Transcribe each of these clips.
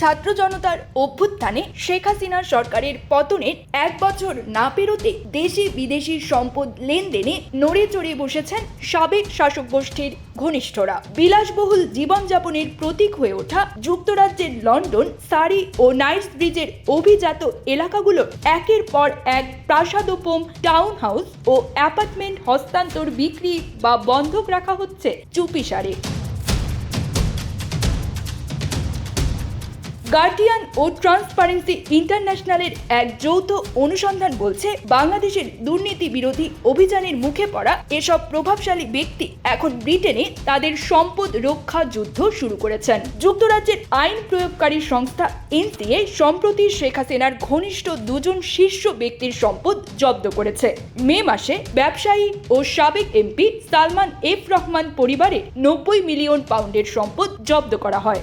ছাত্র জনতার অভ্যুত্থানে শেখ হাসিনার সরকারের পতনের এক বছর না পেরোতে দেশি বিদেশি সম্পদ লেনদেনে নড়ে চড়ে বসেছেন সাবেক শাসক গোষ্ঠীর ঘনিষ্ঠরা। বিলাসবহুল জীবনযাপনের প্রতীক হয়ে ওঠা যুক্তরাজ্যের লন্ডন, সারি ও নাইটস ব্রিজের অভিজাত এলাকাগুলো একের পর এক প্রাসাদোপম টাউন হাউস ও অ্যাপার্টমেন্ট হস্তান্তর বিক্রি বা বন্ধক রাখা হচ্ছে চুপিসারে। গার্ডিয়ান ও ট্রান্সপারেন্সি ইন্টারন্যাশনালের এক যৌথ অনুসন্ধান বলছে, বাংলাদেশের দুর্নীতি বিরোধী অভিযানের মুখে পড়া এসব প্রভাবশালী ব্যক্তি এখন ব্রিটেনে তাদের সম্পদ রক্ষা যুদ্ধ শুরু করেছেন। যুক্তরাজ্যের আইন প্রয়োগকারী সংস্থা এনসিএ সম্প্রতি শেখ হাসিনার ঘনিষ্ঠ দুজন শীর্ষ ব্যক্তির সম্পদ জব্দ করেছে। মে মাসে ব্যবসায়ী ও সাবেক এমপি সালমান এফ রহমান পরিবারে নব্বই মিলিয়ন পাউন্ডের সম্পদ জব্দ করা হয়।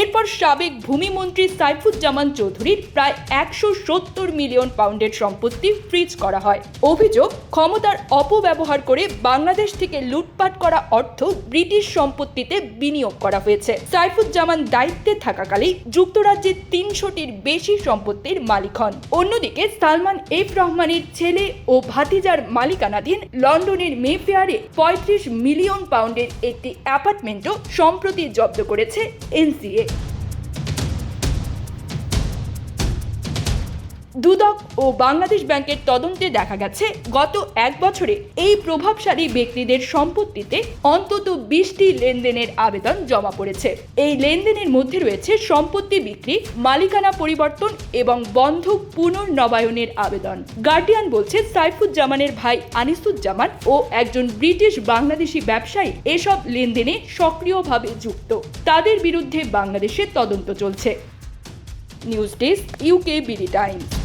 এরপর সাবেক ভূমিমন্ত্রী সাইফুজ্জামান চৌধুরীর প্রায় একশো সত্তর মিলিয়ন পাউন্ডের সম্পত্তি ফ্রিজ করা হয়। অভিযোগ, ক্ষমতার অপব্যবহার করে বাংলাদেশ থেকে লুটপাট করা অর্থ ব্রিটিশ সম্পত্তিতে বিনিয়োগ করা হয়েছে। সাইফুজ্জামান দায়িত্বে থাকাকালেই যুক্তরাজ্যের তিনশোটির বেশি সম্পত্তির মালিক হন। অন্যদিকে সালমান এফ রহমানের ছেলে ও ভাতিজার মালিকানাধীন লন্ডনের মেফেয়ারে পঁয়ত্রিশ মিলিয়ন পাউন্ডের একটি অ্যাপার্টমেন্টও সম্প্রতি জব্দ করেছে এনসিএ। ಇದೆ দুদক ও বাংলাদেশ ব্যাংকের তদন্তে দেখা গেছে, গত এক বছরে এই প্রভাবশালী ব্যক্তিদের সম্পত্তিতে অন্তত বিশটি লেনদেনের আবেদন জমা পড়েছে। এই লেনদেনের মধ্যে রয়েছে সম্পত্তি বিক্রি, মালিকানা পরিবর্তন এবং বন্ধক পুনর্নবায়নের আবেদন। গার্ডিয়ান বলছে, সাইফুজ্জামানের ভাই আনিসুজ্জামান ও একজন ব্রিটিশ বাংলাদেশি ব্যবসায়ী এসব লেনদেনে সক্রিয়ভাবে যুক্ত। তাদের বিরুদ্ধে বাংলাদেশে তদন্ত চলছে। News desk UK BD Times.